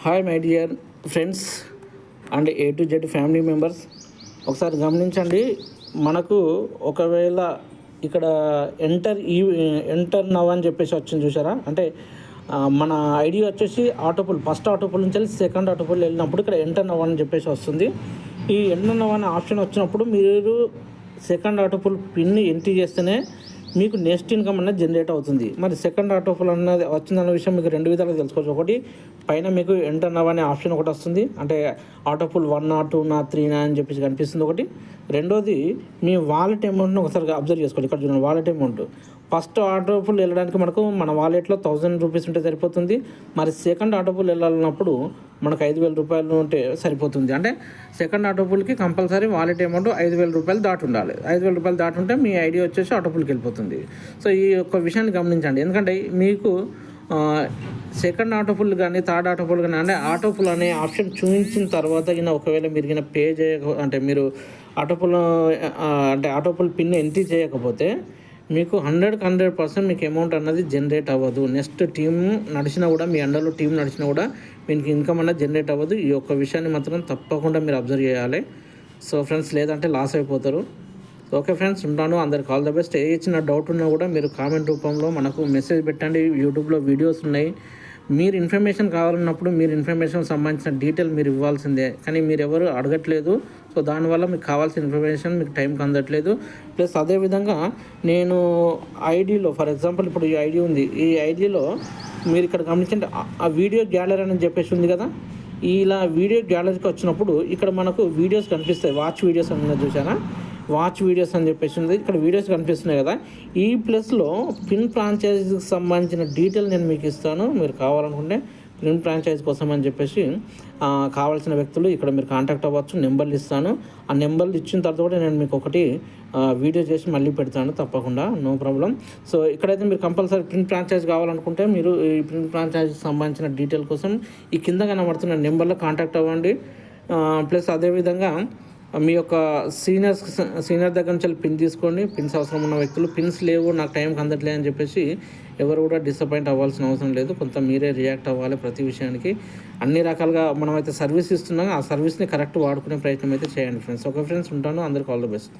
Hi my dear friends and A to Z family members ఒకసారి గమనించండి మనకు ఒకవేళ ఇక్కడ ఎంటర్ ఈ ఎంటర్ నవ్ అని చెప్పేసి వచ్చింది చూసారా అంటే మన ఐడి వచ్చేసి ఆటోపుల్ ఫస్ట్ ఆటోపుల్ నుంచి వెళ్ళి సెకండ్ ఆటోపుల్ వెళ్ళినప్పుడు ఇక్కడ ఎంటర్ నవ్ అని చెప్పేసి వస్తుంది. ఈ ఎంటర్ నవ్ అనే ఆప్షన్ వచ్చినప్పుడు మీరు సెకండ్ ఆటోపుల్ పిన్ ఎంట్రీ చేస్తేనే మీకు నెక్స్ట్ ఇన్కమ్ అనేది జనరేట్ అవుతుంది. మరి సెకండ్ ఆటోఫుల్ అన్నది వచ్చిందన్న విషయం మీకు రెండు విధాలుగా తెలుసుకోవచ్చు. ఒకటి పైన మీకు ఎంటర్ నవ్ అనే ఆప్షన్ ఒకటి వస్తుంది. అంటే ఆటోఫుల్ వన్ నా టూ నా త్రీ నా అని చెప్పేసి కనిపిస్తుంది. ఒకటి రెండోది మీ వాలెట్ అమౌంట్ని ఒకసారి అబ్జర్వ్ చేసుకోండి. ఇక్కడ చూడండి వాలెట్ అమౌంట్ ఫస్ట్ ఆటోఫుల్ వెళ్ళడానికి మనకు మన వాలెట్లో థౌజండ్ రూపీస్ ఉంటే సరిపోతుంది. మరి సెకండ్ ఆటోఫుల్ వెళ్ళాలన్నప్పుడు మనకు ఐదు వేల రూపాయలు ఉంటే సరిపోతుంది. అంటే సెకండ్ ఆటోపుల్కి కంపల్సరీ వాలెట్ అమౌంట్ ఐదు వేల రూపాయలు దాటి ఉండాలి. ఐదు వేల రూపాయలు దాటి ఉంటే మీ ఐడియా వచ్చేసి ఆటోపుల్కి వెళ్ళిపోతుంది. సో ఈ యొక్క విషయాన్ని గమనించండి. ఎందుకంటే మీకు సెకండ్ ఆటోపుల్ కానీ థర్డ్ ఆటోపుల్ కానీ అంటే ఆటోపుల్ అనే ఆప్షన్ చూపించిన తర్వాత కింద ఒకవేళ మీరు కింద పే చేయక అంటే మీరు ఆటోపుల్ అంటే ఆటోపుల్ పిన్ ఎంట్రీ చేయకపోతే మీకు హండ్రెడ్కి హండ్రెడ్ పర్సెంట్ మీకు అమౌంట్ అన్నది జనరేట్ అవ్వదు. నెక్స్ట్ టీం నడిచినా కూడా మీ అండర్లో టీం నడిచినా కూడా మీకు ఇన్కమ్ అన్నది జనరేట్ అవ్వదు. ఈ యొక్క విషయాన్ని మాత్రం తప్పకుండా మీరు అబ్జర్వ్ చేయాలి. సో ఫ్రెండ్స్ లేదంటే లాస్ అయిపోతారు. ఓకే ఫ్రెండ్స్ ఉంటాను. అందరికి ఆల్ ద బెస్ట్ ఏ చిన్న డౌట్ ఉన్నా కూడా మీరు కామెంట్ రూపంలో మనకు మెసేజ్ పెట్టండి. యూట్యూబ్లో వీడియోస్ ఉన్నాయి. మీరు ఇన్ఫర్మేషన్ కావాలన్నప్పుడు మీరు ఇన్ఫర్మేషన్ సంబంధించిన డీటెయిల్ మీరు ఇవ్వాల్సిందే. కానీ మీరు ఎవరు అడగట్లేదు. సో దానివల్ల మీకు కావాల్సిన ఇన్ఫర్మేషన్ మీకు టైంకి అందట్లేదు. ప్లస్ అదేవిధంగా నేను ఐడిలో ఫర్ ఎగ్జాంపుల్ ఇప్పుడు ఈ ఐడి ఉంది. ఈ ఐడిలో మీరు ఇక్కడ గమనించండి ఆ- ఆ వీడియో గ్యాలరీ అని చెప్పేసి ఉంది కదా? ఇలా వీడియో గ్యాలరీకి వచ్చినప్పుడు ఇక్కడ మనకు వీడియోస్ కనిపిస్తాయి. వాచ్ వీడియోస్ అని ఉన్నది చూసారా వాచ్ వీడియోస్ అని చెప్పేసి ఉంది. ఇక్కడ వీడియోస్ కనిపిస్తున్నాయి కదా. ఈ ప్లస్లో పిన్ ఫ్రాంచైజీకి సంబంధించిన డీటెయిల్ నేను మీకు ఇస్తాను. మీరు కావాలనుకుంటే పిన్ ఫ్రాంచైజ్ కోసం అని చెప్పేసి కావాల్సిన వ్యక్తులు ఇక్కడ మీరు కాంటాక్ట్ అవ్వచ్చు. నెంబర్లు ఇస్తాను. ఆ నెంబర్లు ఇచ్చిన తర్వాత కూడా నేను మీకు ఒకటి వీడియో చేసి మళ్ళీ పెడతాను. తప్పకుండా. నో ప్రాబ్లం సో ఇక్కడైతే మీరు కంపల్సరీ ప్రింట్ ఫ్రాంచైజ్ కావాలనుకుంటే మీరు ఈ ప్రింట్ ఫ్రాంచైజీకి సంబంధించిన డీటెయిల్ కోసం ఈ కింద కనబడుతున్న నెంబర్లో కాంటాక్ట్ అవ్వండి. ప్లస్ అదేవిధంగా మీ యొక్క సీనియర్స్ సీనియర్ దగ్గర నుంచి పిన్ తీసుకోండి. పిన్స్ అవసరం ఉన్న వ్యక్తులు. పిన్స్ లేవు నాకు టైంకి అందట్లే అని చెప్పేసి ఎవరు కూడా డిసప్పాయింట్ అవ్వాల్సిన అవసరం లేదు. కొంత మీరే రియాక్ట్ అవ్వాలి ప్రతి విషయానికి. అన్ని రకాలుగా మనమైతే సర్వీస్ ఇస్తున్నాం. ఆ సర్వీస్ని కరెక్ట్ వాడుకునే ప్రయత్నం అయితే చేయండి ఫ్రెండ్స్ ఓకే ఫ్రెండ్స్ ఉంటాను. అందరికి ఆల్ ద బెస్ట్